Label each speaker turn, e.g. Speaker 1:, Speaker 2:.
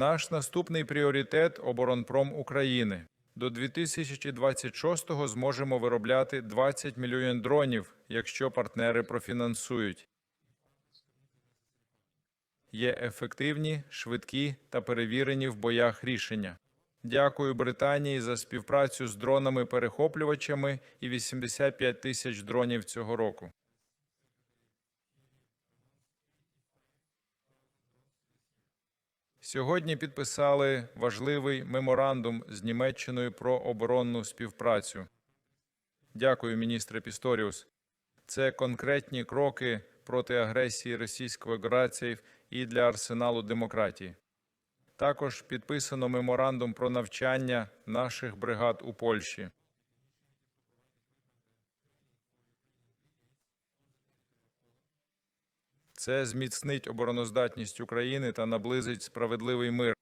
Speaker 1: Наш наступний пріоритет оборонпром України. До 2026-го зможемо виробляти 20 мільйонів дронів, якщо партнери профінансують. Є ефективні, швидкі та перевірені в боях рішення. Дякую Британії за співпрацю з дронами-перехоплювачами і 85 тисяч дронів цього року. Сьогодні підписали важливий меморандум з Німеччиною про оборонну співпрацю. Дякую, міністре Пісторіус. Це конкретні кроки проти агресії Російської Федерації і для арсеналу демократії. Також підписано меморандум про навчання наших бригад у Польщі. Це зміцнить обороноздатність України та наблизить справедливий мир.